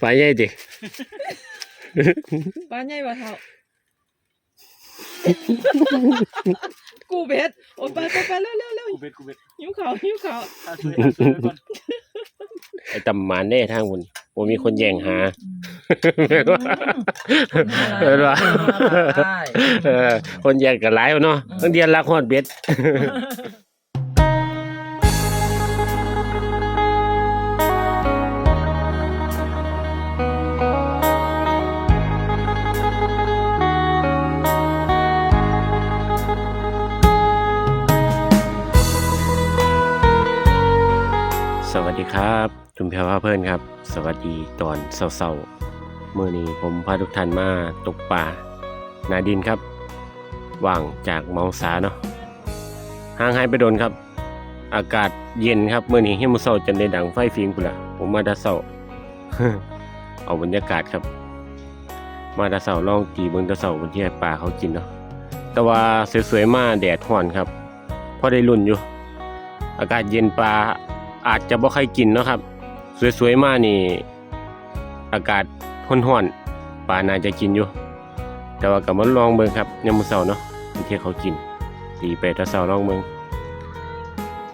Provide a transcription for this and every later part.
ปลาใหญ่ดิปลาใหญ่บ่เท่ากูเบ็ดโอ้ยไปไปไปเร็วเร็วเร็วกูเบ็ดกูเบ็ดหิวข้าวหิวข้าวถ้าซื้อถ้าซื้อก่อนไอ้ตำหมานได้ทางคุณบ่มีคนแย่งหาแม่นว่าแม่นว่าเออคนแย่งกันหลายเนาะตั้งเดียนรักฮอดเบ็ด ดีครับทุนเพียวาเพื่อนครับ สวัสดีตอนเศร้าๆมื่อนี้ผมพาทุกท่านมาตกป่านาดินครับ ว่างจากเมาสาเนาะห่างหายไปโดนครับ อากาศเย็นครับมื่อนี้ให้มือเศร้าจนได้ดังไฟฟิงปุ่นละผมมาแตาเศร้าเอาบรรยากาศครับ มาแตาเศร้าลองตีเบิงแตาเศร้าบนที่ห้ป่าเขากินเนาะแต่ว่าสวยๆมาแดดห่อนครับพอได้รุ่นอยู่ อากาศเย็นปลา อาจจะบ่ใครกินเนาะครับ สวยๆมากนี่ อากาศร้อนๆปลาน่าจะกินอยู่ แต่ว่าก็มาลองเบิ่งครับยามมื้อเช้าเนาะที่เขากินตีไปแตะเช้าลองเบิ่ง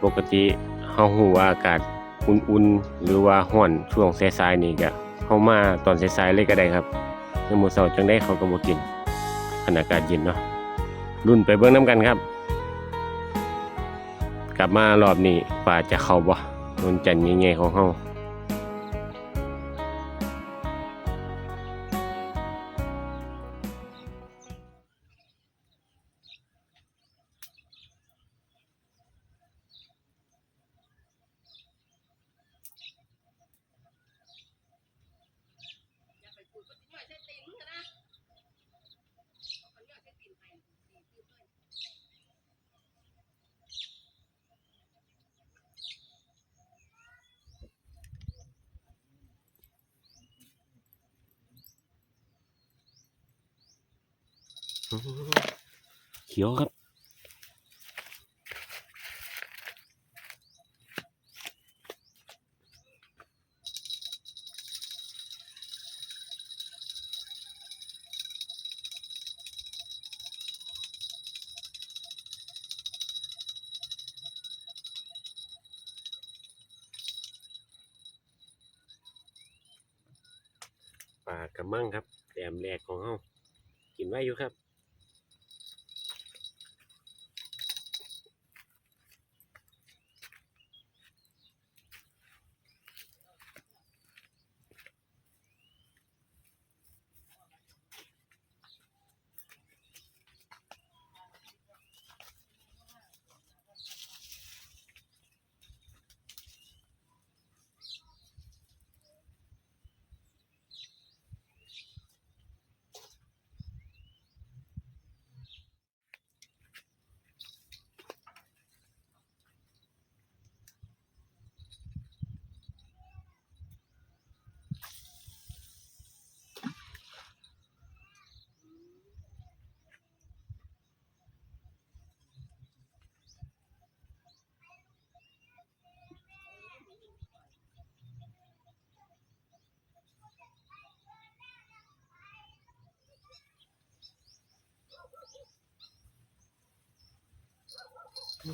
ปกติเฮาฮู้ว่าอากาศอุ่นๆ หรือว่าร้อนช่วงสายๆนี่ก็เฮามาตอนสายๆเลยก็ได้ครับยามมื้อเช้าจังได้เขาก็บ่กินขณะอากาศเย็นเนาะรุ่นไปเบิ่งนํกันครับ กลับมารอบนี้ป่าจะเข้าบ่ นจันทร์ใหญ่ๆของเฮา เขียวครับ ปลากระมังครับแต้มแรกของเฮากินไว้อยู่ครับ ม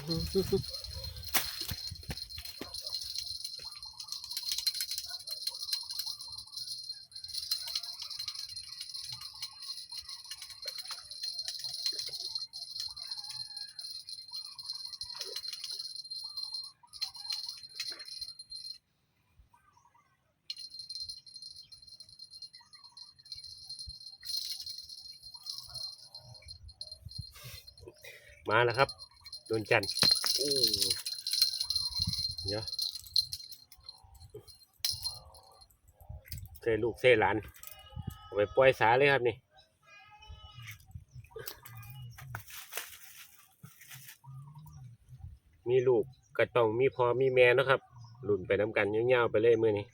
าแล้วครับ โดนจันทร์เดี๋ยวเซลูกเซหลานเอาไปปล่อยสาเลยครับนี่มีลูกก็ต้องมีพอมีแม่นะครับหลุนไปน้ำกันยวๆไปเลยมือนี้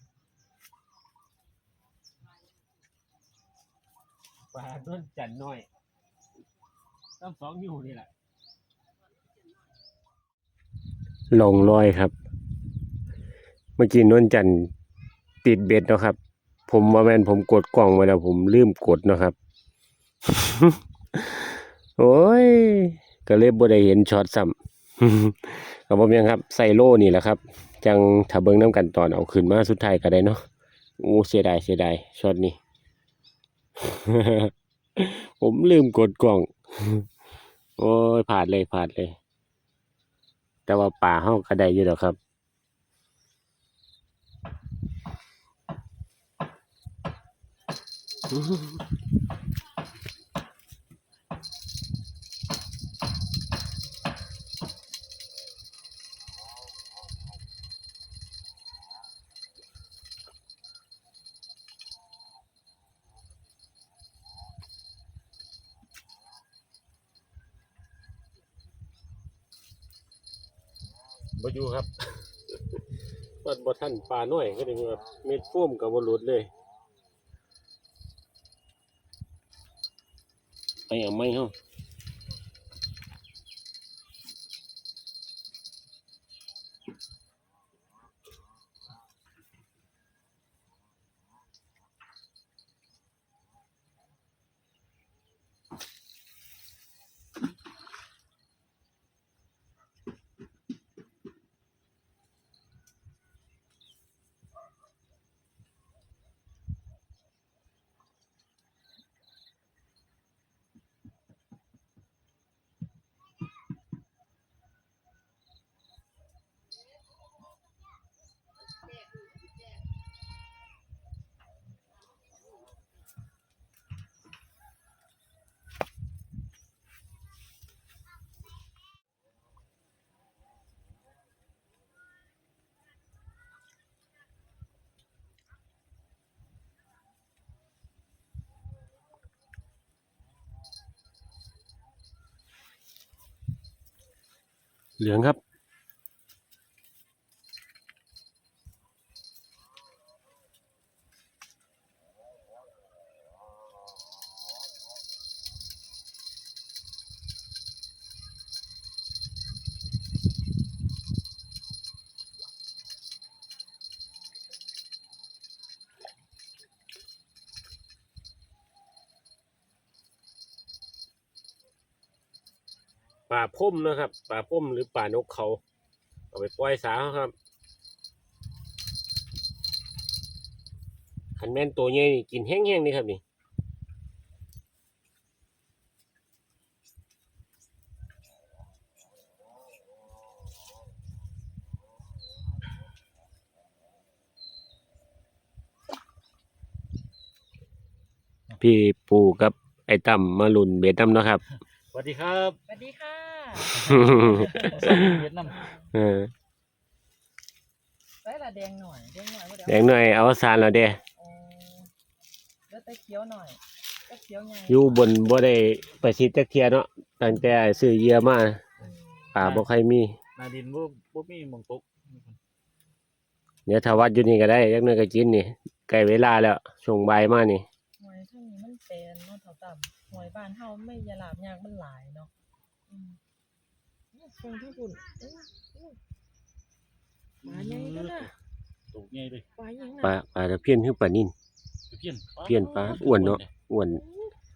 ปลาต้นจันน้อยต้องสองอยู่นี่แหละ ลงรอยครับ เมื่อกี้นวลจันติดเบ็ดเนาะครับ ผมว่าแมนผมกดกล่องไว้แล้วผมลืมกดเนาะครับ โอ้ยก็เลยบ่ได้เห็นช็อตซ้ำครับผมยังครับใส่โล่นี่แหละครับ จังถ้าเบิ่งน้ำกันตอนเอาขึ้นมาสุดท้ายก็ได้เนาะโอ้เสียดายเสียดายช็อตนี้ ผมลืมกดกล่อง โอ้ยผ่านเลยผ่านเลย แต่ว่าป่าเฮาก็ได้อยู่แล้วครับ บ่อยู่ครับเปิดบ่ทันปลาน้อยก็ได้แบบเม็ดโฟมก็บ่หลุดเลยไปเอาไม้เฮา เหลืองครับ พ่มนะครับป่าพ่มหรือป่านกเขาเอาไปปล่อยสาเขาครับขันแม่นตัวใหญ่นี่กินแห้งๆนี่ครับนี่พี่ปูกับไอ้ตั้มมาลุนเบตั้มเนาะครับ สวัสดีครับสวัสดีค่ะ เวียดนามเออไว้ละแดงหน่อยแดงหน่อยว่าเดี๋ยวแดงหน่อยเอาสารแล้วเด้อ๋อแล้วแต่เคี้ยวหน่อยก็เคี้ยวไงอยู่บนบ่ได้ไปซิดจักเทียเนาะตั้งแต่ซื้อเหยื่อมาป่าบ่ค่อยมีนาดินบ่บ่มีหมองตกเดี๋ยวถ้าวัดอยู่นี่ก็ได้จักหน่อยก็กินนี่ใกล้เวลาแล้วช่วงบ่ายมานี่หอยทั้งนี้มันเป็นเนาะเท่าต่ำหอยบ้านเฮาไม่ยาลาบยากมันหลายเนาะอืม ฟังที่คุณอื้ออื้อปลาใหญ่ก็น่ะตกใหญ่เลยปลายังปลาน่ะปลาตะเพียนคือปลานิ่นเพี้ยนเพี้ยนปลาอ้วนเนาะอ้วน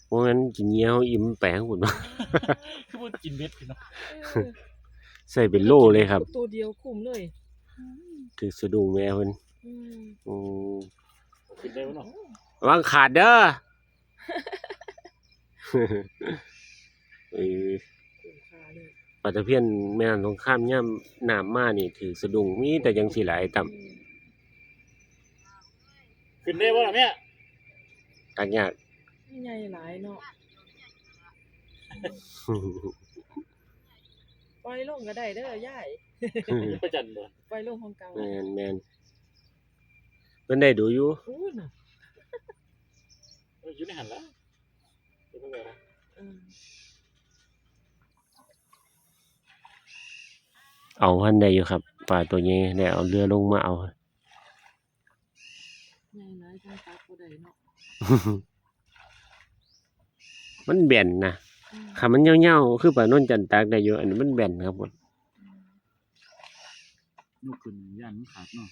เพราะงั้นกินเหงี้ยวอิ่มแปลงหุ่นคือบ่กินเบ็ดพี่เนาะเออใส่เป็นโลเลยครับ ตัวเดียวคุ้มเลยอืมถือสะดุ้งแม่เพิ่นอืมอืมกินได้บ่เนาะวางขาดเด้อเออ คุ้มค่าเลย ปลาตะเพียนแม่น้ำสงครามย่ำน้ำมานี่ถือสะดุ้งมีแต่ยังสิหลายต่ำอืมขึ้นได้บ่ล่ะแม่ตักยาก ใหญ่หลายเนาะปล่อยลงก็ได้เด้อยายประจันบ่ปล่อยลงของเก่าแมนแมนเพิ่นได้ดูอยู่อู้น่ะเอออยู่ในหันละเดี๋ยวเพิ่นเอาอืม เอาพันได้อยู่ครับปลาตัวนี้ได้เอาเรือลงมาเอาใหญ่หลายจังตักบ่ได้เนาะมันแบนนะอืมค่ะมันเหี่ยวๆคือปลาโนนจันตากได้อยู่อันนี้มันแบนครับผมอืมยกขึ้นย่านมันขาดเนาะ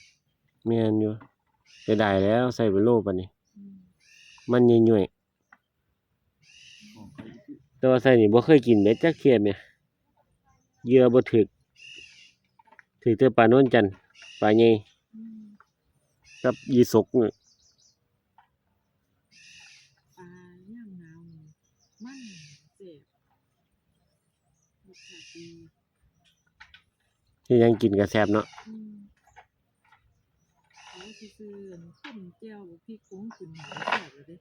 แม่นอยู่ได้ได้แล้วใส่เป็นโลบัดนี้อืมมันย่อยๆแต่ว่าใส่นี่บ่เคยกินเม็ดจักเทียแม่เหยื่อบ่ถึก ถึกแต่ปลาโน้นจันทร์ปลาใหญ่อืมกับยีสกนี่ปลาย่างหนาวนี่มันเจ็บรสชาติดีที่ยังกินก็แซ่บเนาะอืมเขาสิซื้ออันขึ้นแจ่วบ่พริกกุ้งขึ้นหาแซ่บเลยเด้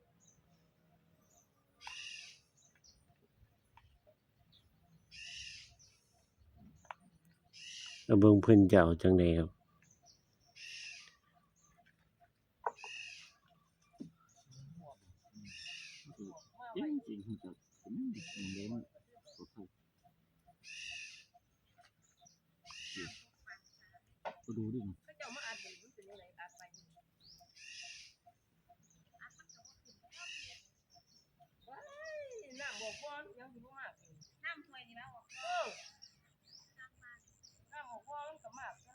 แล้วเบิ่งเพิ่นจะเอาจังไดครับจริงจริงๆครับผมมันเล่นโอ้โหก็ดูดิ น้ำบอกว่ายังสิบ่มากน้ำถ้วยนี่นะบอกเออน้ำบอกว่ามันก็มากเ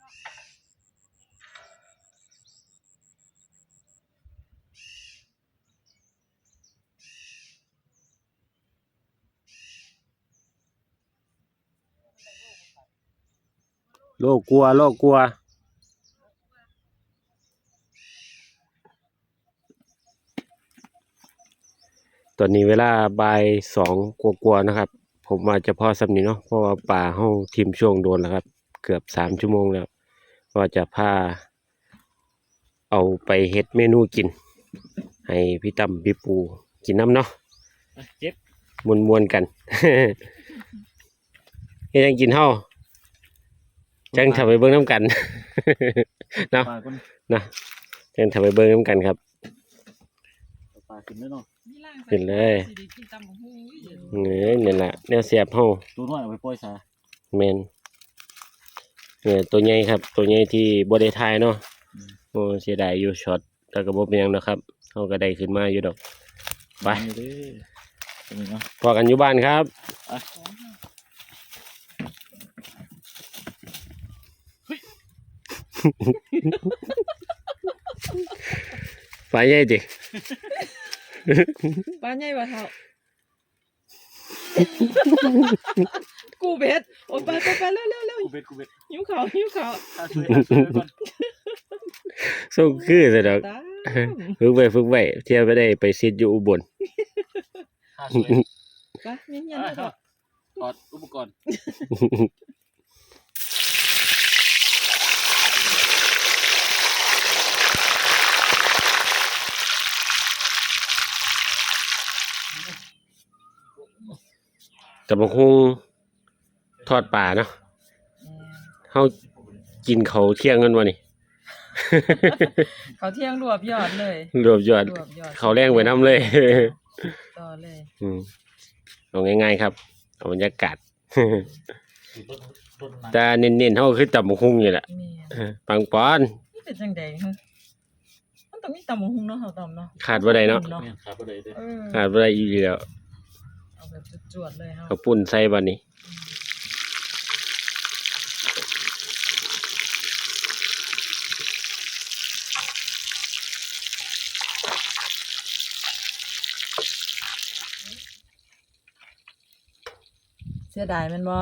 นาะ โลกกลัวโลกกลัว ตอนนี้เวลาบ่ายสองกว่าๆนะครับ ผมว่าจะพอสำนีเนาะเพราะว่าป่าเฮาทิมช่วงโดนแล้วครับ เกือบสามชั่วโมงแล้ว ว่าจะพา เอาไปเฮ็ดเมนูกิน ให้พี่ตั้มพี่ปูกินน้ำเนาะอะเจ็บมวนมวนๆกันเฮ็ดหยังกินเฮาจังทำไปเบิ่งน้ำกันเนาะปลาคนนะจังทำไปเบิ่งน้ำกันครับเอาปลาขึ้นได้เนาะมีร่างขึ้นเลยสิได้กินตำบักหุ่งอีเด้อเอ้ยนี่นแหละแนวเสียบเฮาตัวน้อยเอาไปปล่อยซาแมน เนี่ยตัวใหญ่ครับ ตัวใหญ่ที่บ่ได้ถ่ายเนาะโอ้เสียดายอยู่ช็อตแต่ก็บ่เป็นหยังนะครับเฮาก็ได้ขึ้นมาอยู่ดอก ไป นี่เด้อตัวนี้เนาะพอกันอยู่บ้านครับ ไปใหญ่จิปลาใหญ่บ่เท่า กูเบ็ดโอ้ยไปไปไปเร็วเร็วเร็วกูเบ็ดกูเบ็ดหิวข้าวหิวข้าวข้าช่วยข้าช่วยก่อนสู้คือซะดอกตามฝึกไว้ฝึกไว้เที่ยวไปได้ไปซิดอยู่อุบลข้าช่วยไปเงี้ยๆเถอะถอดอุปกรณ์ แต่บางคงทอดปลาเนาะเฮากินเขาวเที่ยงกันบ่นี่ เขาเที่ยงรวบยอดเลยรวบยอด รวบยอดเขาวแรงไว้น้ำเลยต่อเลยอืมเอาง่ายๆครับเอาบรรยากาศอยู่ต้นต้นนั้นแต่เน้นๆเขาก็คือตับมะฮุ่งนี่แหละแม่นปังปอนนี่เป็นจังได๋ฮะมันต้องมีตำบักหุ่งเนาะเฮาตำเนาะขาดบ่ได้เนาะแม่นขาดบ่ได้เด้อเออขาดบ่ได้อีหลีแล้ว เอาแบบจวดๆเลยเฮาข้าวปุ้นใส่บัดนี้ เสียดายแมันบ่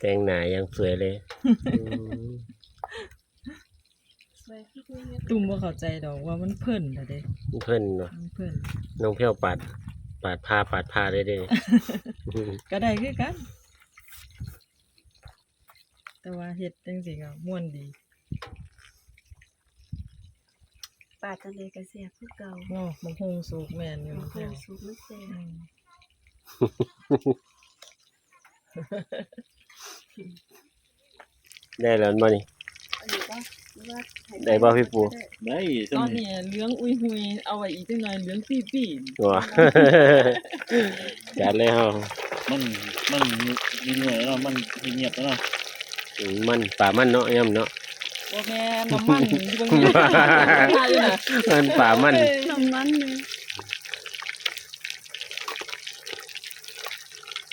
แต่งหน้ายังสวยเลยอืมสวยพริกนี่ตุ้มบ่เข้าใจดอกว่ามันเพิ่นน่ะเด้ เพิ่นเนาะมันเพิ่นน้องเพี้ยวปาด ปาดผ้าปาดผ้าได้เด้ ก็ได้คือกัน แต่ว่าเฮ็ดจังซี่ก็ม่วนดีปลาทะเลกระเสียบคือเก่าโอ้บักฮุงสุกแม่นอยู่โอ้โหแถวสุกมันแซ่อืบมได้แล้วบ่นี่อัน ได้บ่พี่ปูได้ตอนนี้เหลืองอุ้ยหุยเอาไว้อีกจังหน่อยเหลืองปี้ปี้ว้าจัดเลยเฮามันมันมีเหนื่อยเนาะมันมีเงียบเนาะอืมมันป่ามันเนาะย่ำเนาะบ่แม่นน้ำมันอยู่เบางทีมาอยู่น่ะมันป่ามันน้ำมันเลย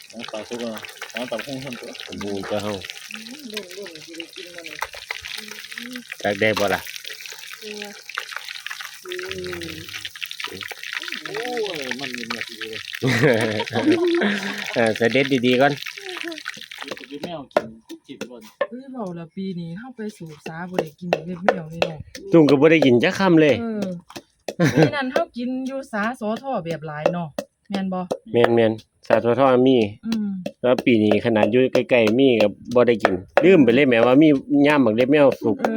เอาปลาสุกเนาะเอาตับหุ้งทำตัวบูก็เฮาลุ่นลุ่นสิได้กินมื้อ นี้ตักได้บ่ล่ะโอ้ยมันเงียบๆอยู่เลยเออเสด็จดีๆก่อนอยู่แมวกินจิตบนเฮ้ยเบาละปีนี้เข้าไปสูบสาบ่ได้กินเม็ดแมวนี่เนาะตุ้มก็บ่ได้กินจักคำเลยเออปีนั้นเฮากินอยู่สาสอท่อแบบหลายเนาะ แม่นบ่แม่นๆสาธุทอมีอืมแล้วปีนี้ขนาดอยู่ใกล้ๆมีก็บ่ได้กินลืมไปเลยแหมว่ามีย่ามบักเล็บแมวสุกเอ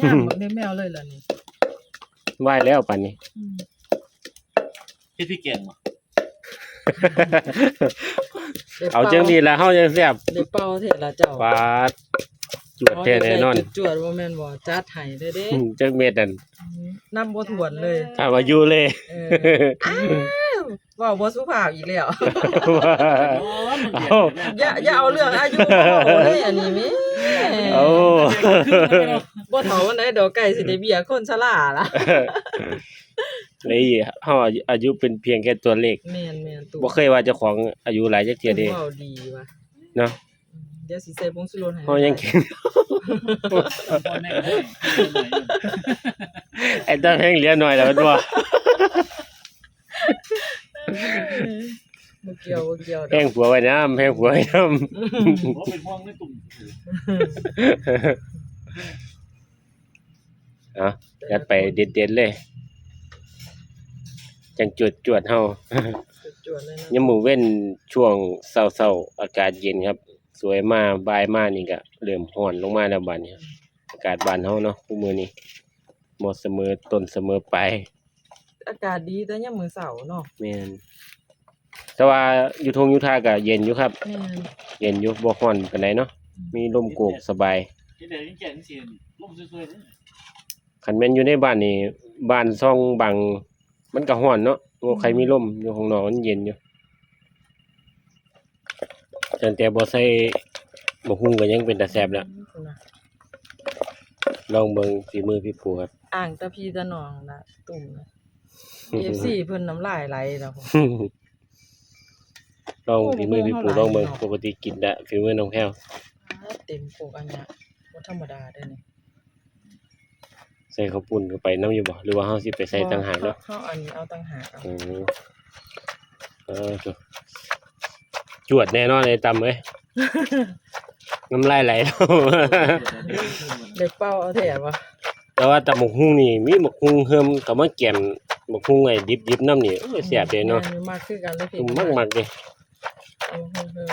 อย่างบักเม็ดแมวเลยล่ะนี่ไหว้แล้วปานนี้ อืมเฮ็ดพี่แกงบ่เอาจังดีละเฮาจังแซ่บได้เป่าเทศละเจ้าปาดจวดแท้แน่นอนจวดบ่แม่นบ่จัดให้เด้อเด้อืมจักเม็ดนั่นนำบ่ถ้วนเลยถ้าว่าอยู่เลย เอออ้า วเว้าบ่สุภาพอีกแล้วเอาอย่าอย่าเอาเรื่องอายุมาเว้าเลยอันนี้แม่เอาบ่เฒ่าวันใดดอกไก่สิได้เบี้ยคนชราล่ะเลยเฮาอายุเป็นเพียงแค่ตัวเลขแม่นแม่นตู่บ่เคยว่าเจ้าของอายุหลายจักเที่ยเด้เว้าดีว่ะเนาะอืมเดี๋ยวสิใส่ผงชูรสให้เฮายังกินบ่แน่ได้ไอ้ตาแพงเหลือหน่อยแล้วมันบ่ บ่เกี่ยวบ่เกี่ยวแพงผัวไว้น้ำแพงผัวไว้น้ำบ่เป็นห่วงในตุ่มเอายัดไปเด็ดๆเลย จังจวดจวดๆเฮา จวดๆเลยนะยามมื้อเว้นช่วงเช้าๆอากาศเย็นครับ สวยมาบ่ายมานี่ก็เริ่มร้อนลงมาแล้วบัดนี้ครับอากาศบ้านเฮาเนาะคุมื้อนี้หมดเสมอต้นเสมอปลาย อากาศดีแต่ยามมื้อเช้าเนาะแม่นแต่ว่าอยู่ทงอยู่ท่าก็เย็นอยู่ครับ แม่นเย็นอยู่บ่ร้อนปานใดเนาะมีลมโกกสบายเฮ็ดได้พี่แกงสิลมสวยๆเด้คันแม่นอยู่ในบ้านนี่บ้านซ่องบังมันก็ร้อนเนาะบ่ใครมีลมอยู่ข้างนอกมันเย็นอยู่แต่แต่บ่ใส่บ่ฮู้ก็ยังเป็นตาแซ่บแล้วพุ่นน่ะลองเบิ่งฝีมือพี่ปูครับ อ่างตะพี่ตะนองน่ะตุ่มน่ะ FC เพิ่นน้ำลายไหลแล้วพุ่นลองฝีมือพี่ปูลองเบิ่งปกติกินได้ฝีมือน้องแพ้วเต็มโปกอันเนี้ยบ่ธรรมดาเด้อนี่ใส่ข้าวปุ้นเข้าไปน้ำอยู่บ่หรือว่าเฮาสิไปใส่ต่างหากเนาะเฮาอันนี้เอาต่างหากเอาอืมเออจ้ะจวดแน่นอนเลยตำเอ้ยน้ำลายไหลแล้วเด็กเป้าเอาแท้บ่แต่ว่าตำหมกฮุ้งนี่มีหมกฮุ้งเฮิมกับมาแกม หมกฮุ้งไอ้ดิบๆน้ำนี่โอ้ยแซ่บเด้เนาะแม่มากคือกันเลยพี่ตุ่มมากๆเด้เออเออ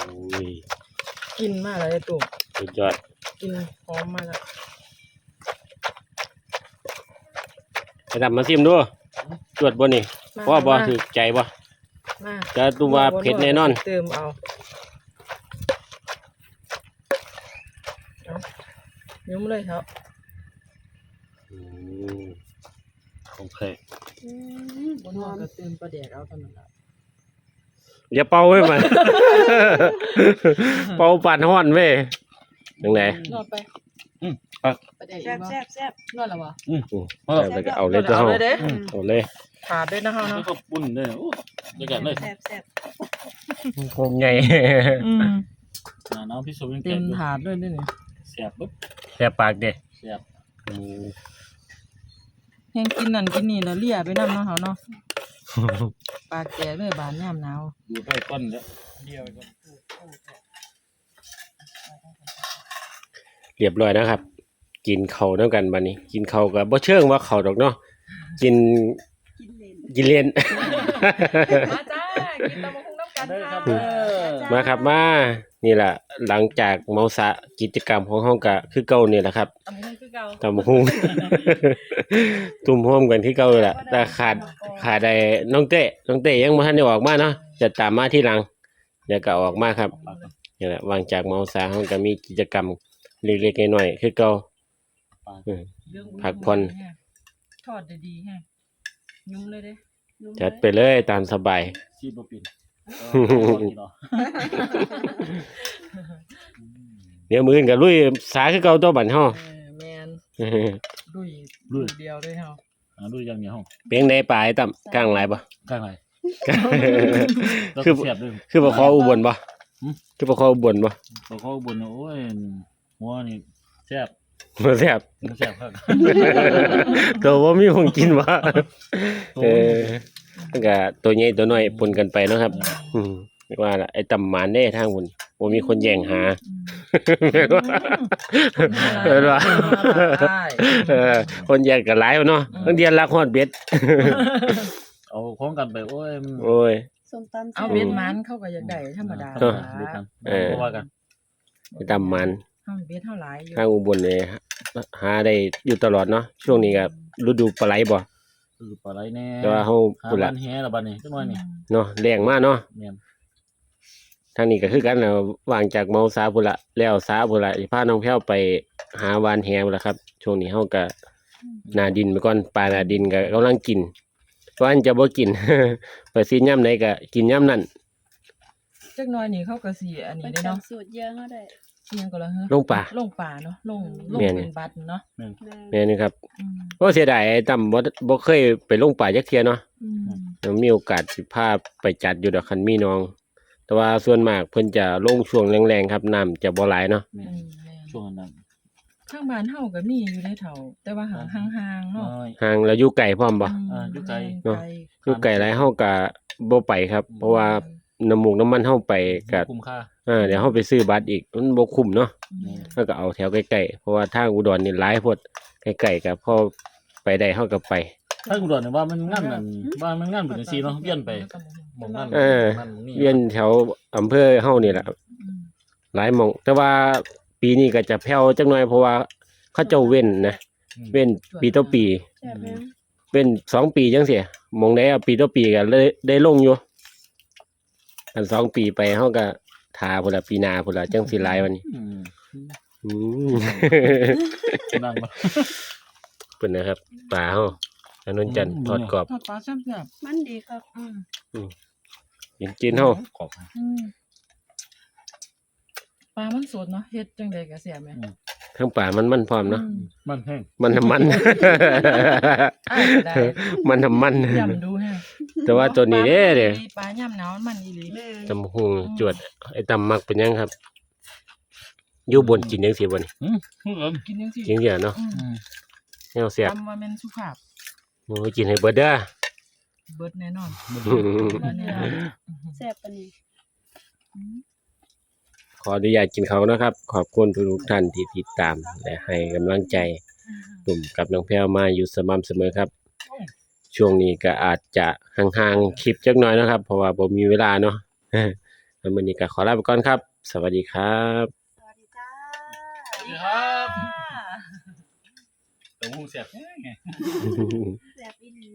อุ้ยกินมากเลยตุ่มสุดยอดกินหอมมากแล้วไปตำมาซิมดูจวดบ่นี่มาพ่อบ่มาถูกใจบ่มาจะตุ่มว่าเผ็ดแน่นอนเติมเอาเอา ยุ่มเลยครับอืมโอเคบนหัวก็เติมปลาแดกเอาเท่านั้นละอย่าเป่าไว้มัน เป่าปานฮ้อนเว้ยจังไดนอดไปอืมครับปลาแดกแซ่บแซ่บแซ่บนอดแล้วบ่อืมเอาเลยก็เอาเลยตัวเอาเฮาเลยเด้เอาเลยขาดด้วยนะเฮาแล้วเนาะก็ปุ้นเด้อโอ้เดี๋ยวกันเลยแซ่บแซ่บโคมใหญ่ อืมอ่าน้องพี่สุวินแกเต็งมดูถาดด้วยนี่นี่ แซ่บปึ๊บแซ่บปากเด้แซ่บอืมแฮงกินนั่นกินนี่แล้วเลียไปนำเนาะเฮาเนาะปากแก่เลยบานยามหนาวดูไปก้นแล้วเดียวไปก่อนเรียบร้อยนะครับ กินข้าวนํกันบัดนี้ กินข้าวก็บ่เชิงว่าข้าวดอกเนาะกินกินเล่นกินเล่นมาจ้ากินตำบักหุ่งน้ำ กันเด้อคค่ะรับเด้อ มาครับมานี่ล่ะหลังจากเมาสะกิจกรรมของเฮาก็คือเก่านี่แหละครับตำบักหุ่งคือเก่าตำบักหุ่งตุ่มโฮมกันคือเก่าเลยล่ะแต่ขาดขาดได้น้องเต้น้องเต้ยังบ่ทันได้ออกมาเนาะจะตามมาที่หลังเดี๋ยวก็ออกมาครับนี่แหละวางจากเมาสะเฮาก็มีกิจกรรมเล็กๆน้อยๆคือเก่าอืมพักผ่อน ทอดได้ดีแฮะยุ่มเลยเด้จัดไปเลยตามสบายซีบ่ปิน เนาะเดี๋ยวมื้ออื่นก็ลุยสาคือเก่าตัวบัดเฮาเออแมนเดุยดุย เดียวเลยเฮาอ่าดูอย่างเนี้ยห้องปียงได้ปลายต่ำกลางหลายบ่ ข้างไหนแล้วคือก็แซ่บด้วยคือบ่คออุบลบ่หืมคือบ่คออุบลบ่เขาเขาบนโอ้ยหัวนี่แซ่บบ่แซ่บมันแซ่บครับตัวบ่มีของกินบ่ตัวเออ มันก็ตัวใหญ่ตัวน้อยปนกันไปเนาะครับ อืมเรียกว่าล่ะไอ้ตำหมานเด้ทางพุ่นบ่มีคนแย่งหาเรียกว่าเออว่ะได้เออคนแย่งก็หลายเนาะบางเดือนลักฮอดเบ็ด เอาของกันไปโอ้ยมันโอ้ย ส้มตำเอาแซ่บเบ็ดมันเข้าก็อยากได้ธรรมดาเออเดียวกันเออ บ่ว่ากันไอ้ตำหมันเฮาเบ็ดเท่าหลายอยู่ทางอุบลนี่หาได้อยู่ตลอดเนาะช่วงนี้ก็ฤดูปลาไหลบ่ คือปลาไหลแน่แต่ว่าเฮาหาพุ่นบ้าละนแฮละบัดนี้จังหน่อยนี่เนาะแรงมากเนาะแม่นทางนี้ก็คือกันนะวางจากเมาซาพุ่นละแล้วซาพุ่นละสิพาน้องแพ้วไปหาวานแฮพุ่นละครับ ช่วงนี้เฮาก็หนาดินไปก่อนปลาหนาดินก็กำลังกินว่านจะบ่กิน ไปซีย่ํไหนก็กินย่ํนั้นจักหน่อยนี่เขาก็สิอันไปนี้ได้เนาะจำสูตรเยอะเขาได้ เสียงก็ละเฮะลงป่า ลงป่าเนาะลงลงแม่น เป็นบัตรเนาะแม่แม่นี่ครับอืมโอ้เสียดายไอ้ตั้มบ่บ่เคยไปลงป่าจักเที่ยเนาะอืมยังมีโอกาสสิพาไปจัดอยู่ดอกคันมีน้อง แต่ว่าส่วนมากเพิ่นจะลงช่วงแรงๆครับน้ำจะบ่หลายเนาะแม่อืนมแม่นช่วงนั้นข้างบ้านเฮาก็มีอยู่ในเฒ่า แต่ว่าห่างห่างๆเนาะน้อย ห่างแล้วอยู่ไกลพร้อมบ่ มอ่าอยู่ไกลเนาะไกล อยู่ไกลหลายเฮาก็บ่ไปครับ เพราะว่า น้ำมูกน้ำมันเฮาไปก็คุ้มค่าอ่าเดี๋ยวเฮาไปซื้อบัตรอีกมันบ่คุ้มเนาะอืมเฮาก็เอาแถวใกล้ๆเพราะว่าทางอุดรนี่หลายโพดใกล้ๆก็พอไปได้เฮาก็ไปถ้ากูดอนเนี่ยว่ามันงานนั่นว่ามันงานเป็นจังซี่เนาะเวียนไปหมองนั่นเออหม้องนั่นนี่เวียนแถวอำเภอเฮานี่แหละอืมหลายหมอง แต่ว่าปีนี้ก็จะแผ่วจักหน่อยเพราะว่าเขาเจ้าเว้นนะเว้นปีต่อปีแซ่บแม่งเว้นสองปีจังเสียหมองได้ปีต่อปีก็เลยได้ลงอยู่ อันสองปีไปเฮาก็ทาพุ่นละปีหน้าพุ่นละจังสิหลายวันนี้อืมอืมนั่งมาเพิ่นนะครับปลาเฮาอันนนจันทร์ทอดกรอบ ทอดปลาแซ่บมันดีครับๆอืมกินจีนเฮาขอบอืมปลามันสดเนาะเฮ็ดจังไดก็แซ่บแม่ ทั้งปลามันมันพร้อมเนาะอืมมันแห้งมันน้ำมันอ้ายก็ได้มันน้ำมันย่ำดูแฮะแต่ว่าตัวนี้เด้เด้ปลาย่ำหนาวมันอีหลีแม่ตำหุงจวด ไอ้ตำมักเป็นยังครับอยู่บนกินยังสิบ่นี่อืมอืมกินจังซี่กินเสียเนาะอืมอืมแนวเสียบตำว่าแม่นสุภาพโอ้ยกินให้เบิดเด้อเบิดแน่นอนมาเนื้ออืมแซ่บปานนี้อืม ขออนุญาตกินเขาวนะครับ ขอบคุณทุกๆท่านที่ติดตาม และให้กำลังใจกลุ่มกับน้องแพรวมาอยู่สม่ำเสมอครับ ช่วงนี้ก็อาจจะห่างๆคลิปจักหน่อยนะครับ เพราะว่าผมมีเวลาเนาะแล้วมื้อนี้ก็ขอลาไปก่อนครับ สวัสดีครับสวัสดีจ้าสวัสดีครับแต่หูเสียบแห้งไง แซ่บอีหลี